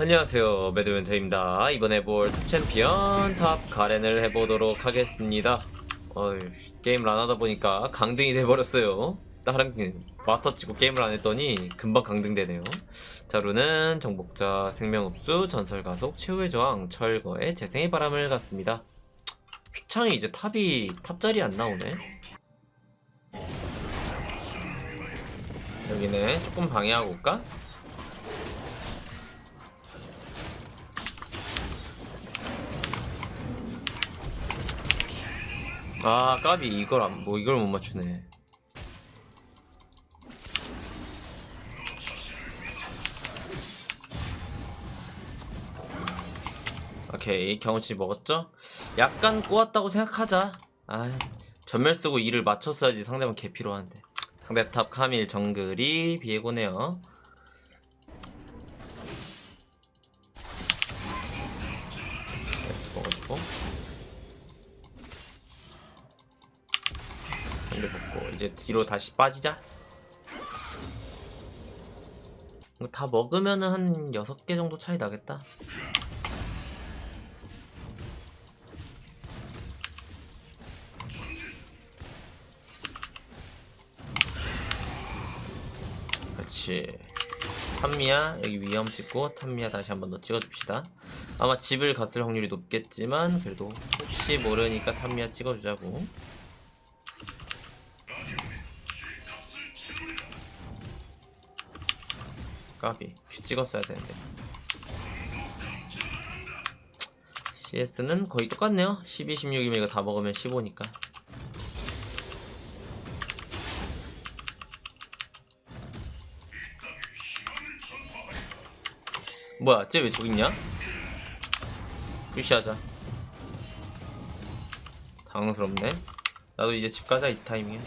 안녕하세요 매드윈터입니다. 이번에 볼 탑챔피언 탑 가렌을 해보도록 하겠습니다. 어휴, 게임을 안 하다 보니까 강등이 돼버렸어요. 다른 마스터 치고 게임을 안 했더니 금방 강등되네요. 자 룬은 정복자 생명흡수 전설가속 최후의 저항 철거의 재생의 바람을 갖습니다. 휘창이 이제 탑이 탑자리 안 나오네? 여기는 조금 방해하고 올까? 아 까비. 이걸 안, 뭐 이걸 못 맞추네. 오케이. 경험치 먹었죠? 약간 꼬았다고 생각하자. 아 전멸 쓰고 이를 맞췄어야지 상대방 개 필요한데. 상대 탑 카밀 정글이 비에고네요 한개 먹고 이제 뒤로 다시 빠지자. 다 먹으면은 한 6개 정도 차이 나겠다. 그렇지. 탐미야 여기 위험 찍고 탐미야 다시 한번 더 찍어줍시다. 아마 집을 갔을 확률이 높겠지만 그래도 혹시 모르니까 탐미야 찍어주자고 까비. 큐 찍었어야 되는데. CS는 거의 똑같네요. 12, 16이면 이거 다 먹으면 15니까. 뭐야 쟤 왜 저기 있냐? 푸시하자. 당황스럽네. 나도 이제 집 가자 이 타이밍에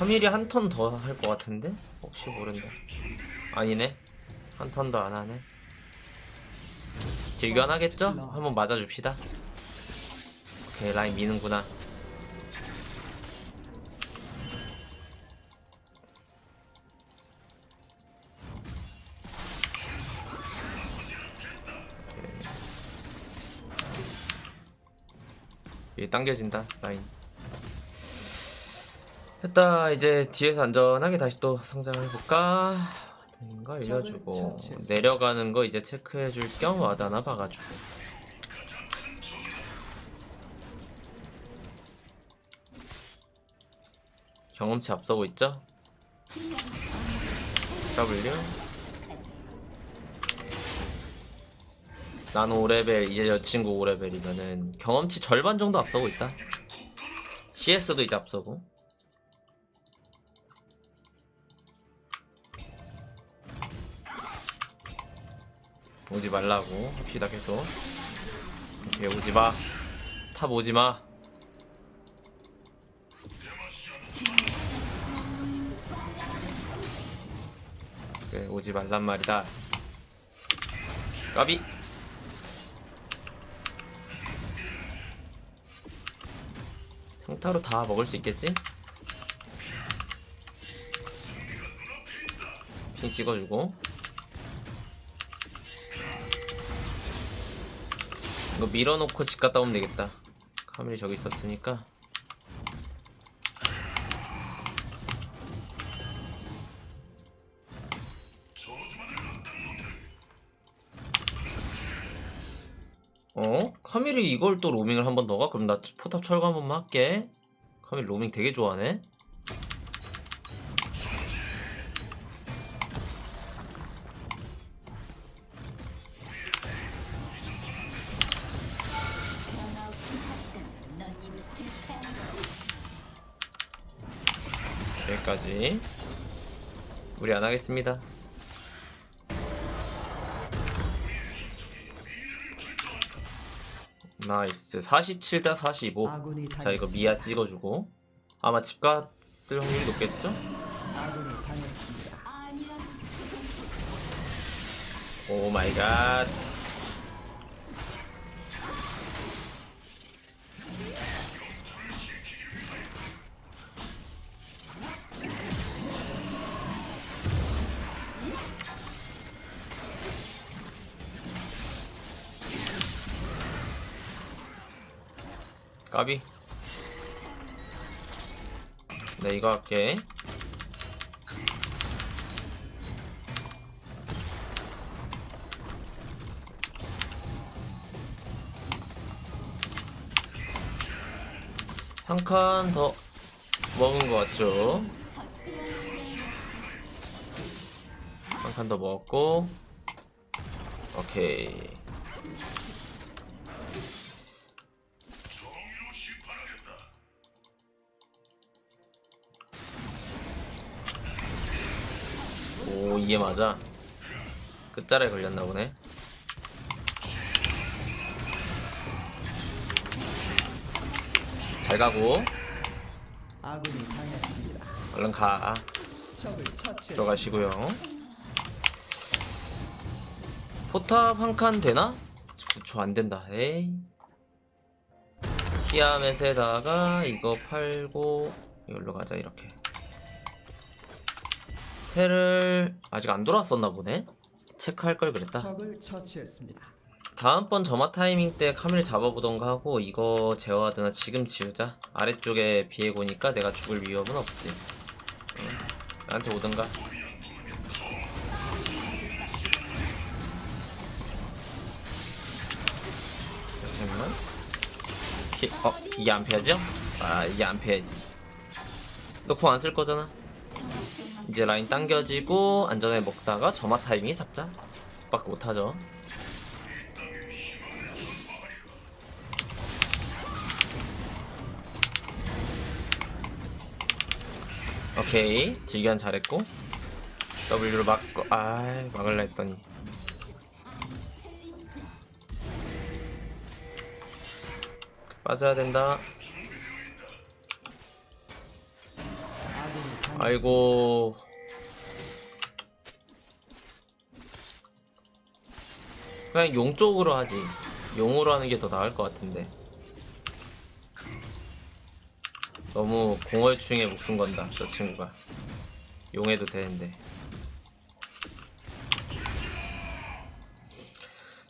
카밀이 한 턴 더 할 것 같은데? 혹시 모른다. 아니네. 한턴더안 하네. 딜견하겠죠? 한번 맞아줍시다. 오케이 라인 미는구나. 이. 당겨진다 라인 됐다. 이제 뒤에서 안전하게 다시 또 성장을 해볼까? 인가? 알려주고. 내려가는 거 이제 체크해줄 겸 와다나 봐가지고. 경험치 앞서고 있죠? W. 나는 5레벨 이제 여친구 5레벨이면은 경험치 절반 정도 앞서고 있다. CS도 이제 앞서고 오지 말라고 합시다 계속. 오케이 오지마. 탑 오지마. 그래 오지 말란 말이다. 까비. 평타로 다 먹을 수 있겠지? 핑 찍어주고 이거 밀어놓고 집 갔다 오면 되겠다 카멜이 저기 있었으니까 어? 카밀이 이걸 또 로밍을 한 번 더 가? 그럼 나 포탑 철거 한 번만 할게 카밀 로밍 되게 좋아하네 여기까지. 우리 안 하겠습니다. 나이스. 47 대 45 아군이 자 이거 미아 찍어주고. 아마 집 갔을 확률이 높겠죠? 오 마이 갓 까비. 네 이거 할게. 한 칸 더 먹은 것 같죠? 한 칸 더 먹었고 오케이 이게 맞아? 끝자락에 걸렸나 보네. 잘 가고. 아군이 당했습니다. 얼른 가. 적을 처치. 들어가시고요. 포탑 한 칸 되나? 9초 안 된다. 에이. 티아멧에다가 이거 팔고 이걸로 가자 이렇게 테를 아직 안 돌았었나 보네 체크할 걸 그랬다 적을 처치했습니다. 다음번 점화 타이밍 때 카밀 잡아보던가 하고 이거 제어하드나 지금 지우자 아래쪽에 비에고니까 내가 죽을 위험은 없지 응. 나한테 오던가 잠깐만 히- 어? 이게 안 패야죠? 아 이게 안 패야지 너 궁 안 쓸 거잖아 이제 라인 당겨지고 안전하게 먹다가 점화 타이밍에 잡자 밖에 못하죠. 오케이. 질기한 잘했고. W를 막고 아 막을라 했더니. 빠져야 된다 아이고. 그냥 용 쪽으로 하지. 용으로 하는 게 더 나을 것 같은데. 너무 공월충에 목숨 건다 저 친구가. 용해도 되는데.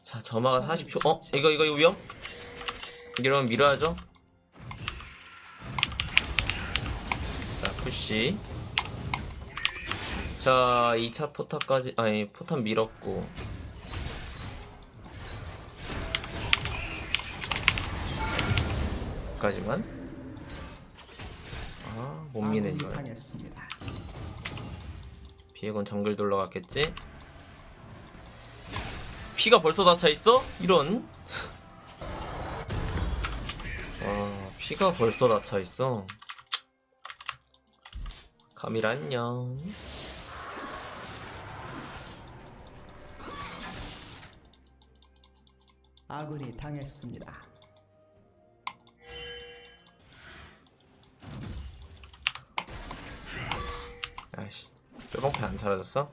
자 점화가 40초. 어? 이거 이거 이거 위험? 이러면 밀어야죠. 자 푸시 자 2차 포탑까지 아니 포탑 밀었고 까지만 아못 미네 이걸 당했습니다. 비에곤 정글 돌러 갔겠지? 피가 벌써 다 차 있어? 이런 와 피가 벌써 다 차 있어 카밀 안녕 아군이 당했습니다. 아이씨 뾰방패 안 사라졌어?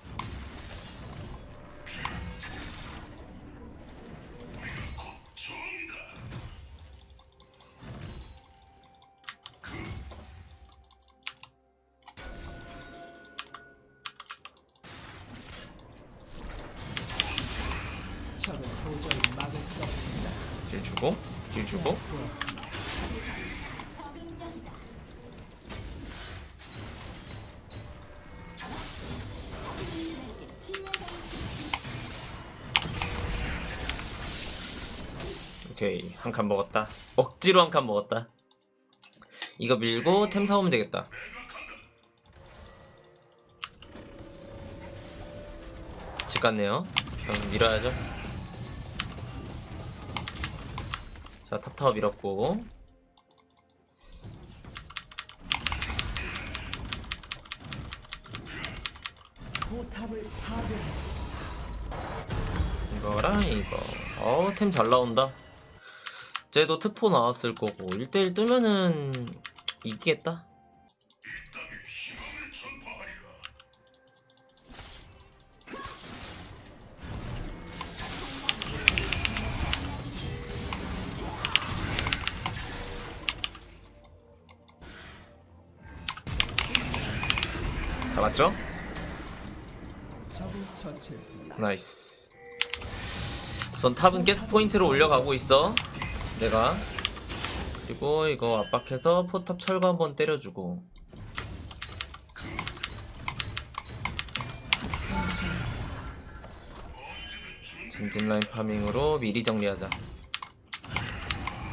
오케이 한 칸 먹었다. 억지로 한 칸 먹었다. 이거 밀고 템 사오면 되겠다. 집 갔네요. 그럼 밀어야죠. 자 탑타워 밀었고. 이거랑 이거. 어우 템 잘 나온다 쟤도 트포 나왔을 거고 1대1 뜨면은 이기겠다. 잡았죠? 나이스. 우선 탑은 계속 포인트를 올려가고 있어 내가. 그리고 이거 압박해서 포탑 철거 한번 때려주고. 전진 라인 파밍으로 미리 정리하자.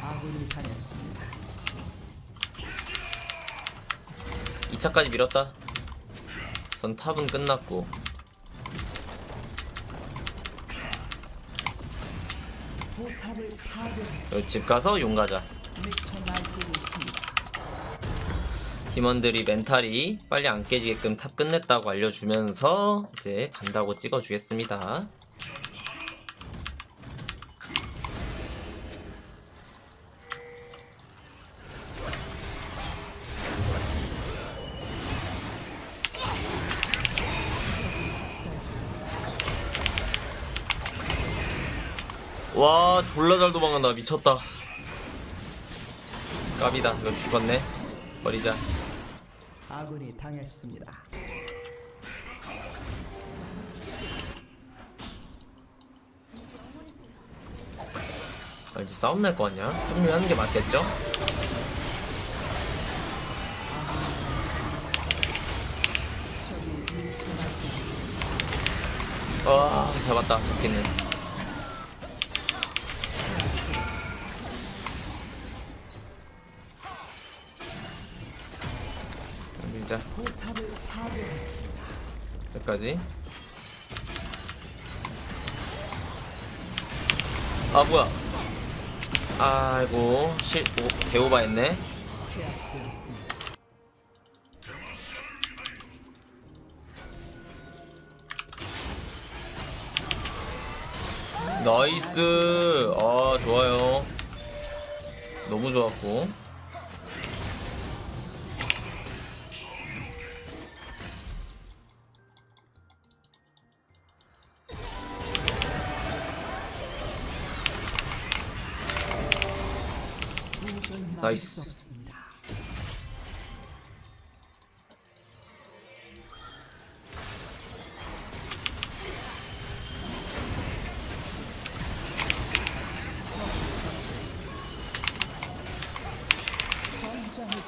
아군이 당했습니다. 2차까지 밀었다. 선 탑은 끝났고 포탑을 파괴했습니다. 집 가서 용 가자. 팀원들이 멘탈이 빨리 안 깨지게끔 탑 끝냈다고 알려주면서 이제 간다고 찍어주겠습니다. 졸라 잘 도망간다. 미쳤다. 깝이다. 이거 죽었네. 버리자. 아군이 당했습니다. 아, 이제 싸움 날거 같냐? 정리하는 게 맞겠죠? 와 잡았다. 잡기는 여기까지. 아 뭐야. 아이고 실 오, 개오바 했네. 제압되었습니다. 나이스. 아 좋아요. 너무 좋았고 나이스.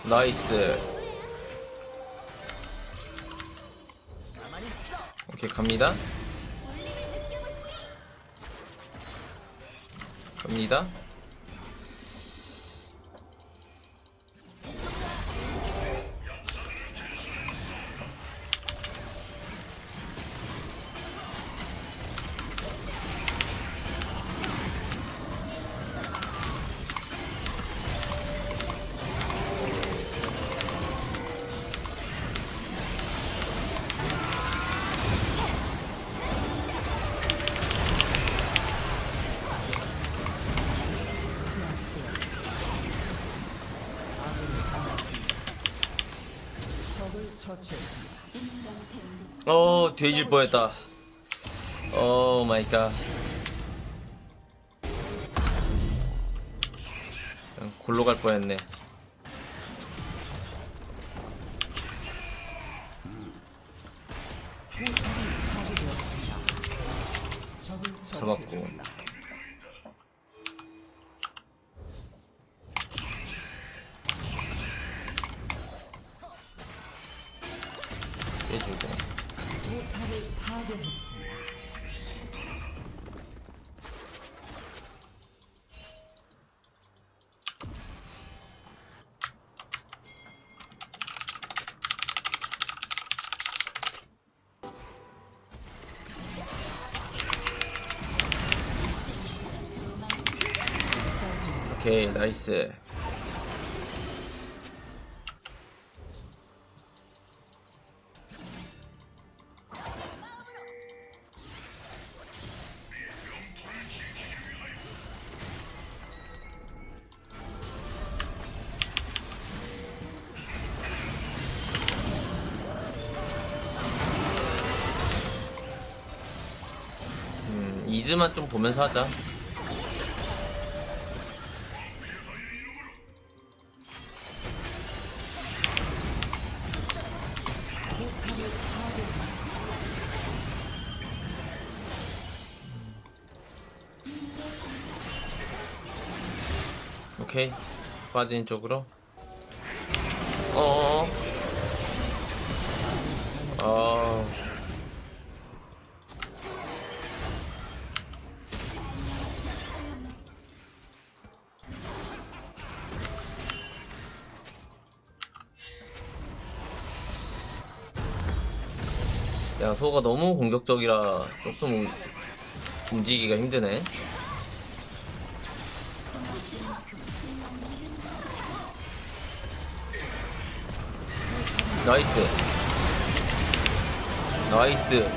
나이스. 오케이 갑니다. 갑니다 어 돼질 뻔했다. 오 마이 갓. 그냥 골로 갈 뻔했네. 잡았고. 오케이 나이스. 음 이즈만 좀 보면서 하자 오케이. 빠진 쪽으로. 어어. 어 야 소가 너무 공격적이라 조금 움직이기가 힘드네 나이스. 나이스.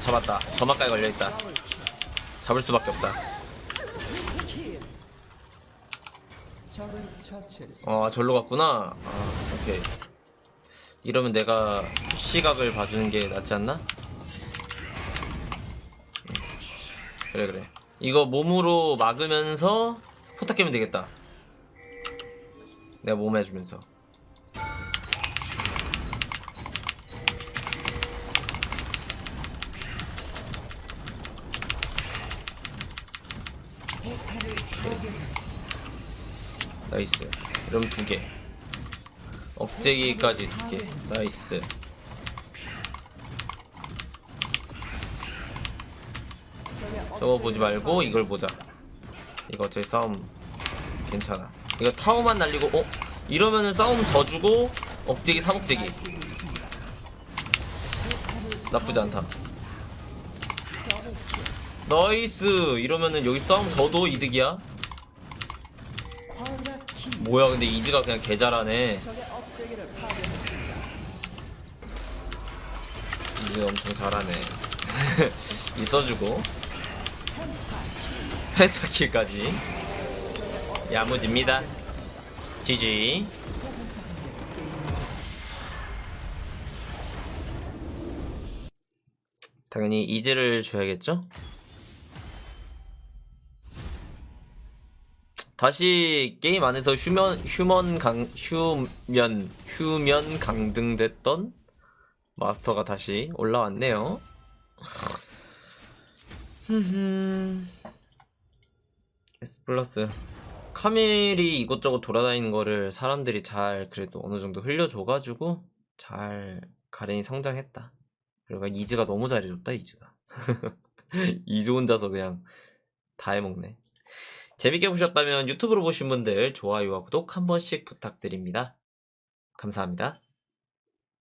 잡았다. 점막까지 걸려있다. 잡을 수밖에 없다. 어 절로 갔구나. 아 오케이. 이러면 내가 시각을 봐주는 게 낫지 않나? 음. 그래 그래. 이거 몸으로 막으면서 포탑 깨면 되겠다 내가 몸 해주면서. 나이스. 이러면 두개. 억제기까지 두개. 나이스. 저거 보지 말고 이걸 보자. 이거 제 싸움 괜찮아 이거 타워만 날리고 어? 이러면은 싸움 져주고 억제기 삼억제기. 나쁘지 않다. 나이스! 이러면은 여기 싸움 져도 이득이야? 뭐야 근데 이즈가 그냥 개 잘하네. 적의 업체기를 파괴했습니다. 이즈 엄청 잘하네. 있어주고. 펜타킬까지 야무집니다 GG 당연히 이즈를 줘야겠죠? 다시 게임 안에서 휴면 휴먼 강 휴면 휴면 강등됐던 마스터가 다시 올라왔네요. S 플러스 카멜이 이곳저곳 돌아다니는 거를 사람들이 잘 그래도 어느 정도 흘려줘가지고 잘 가렌이 성장했다. 그리고 이즈가 너무 잘해줬다 이즈가. 이즈 혼자서 그냥 다 해먹네. 재밌게 보셨다면 유튜브로 보신 분들 좋아요와 구독 한 번씩 부탁드립니다. 감사합니다.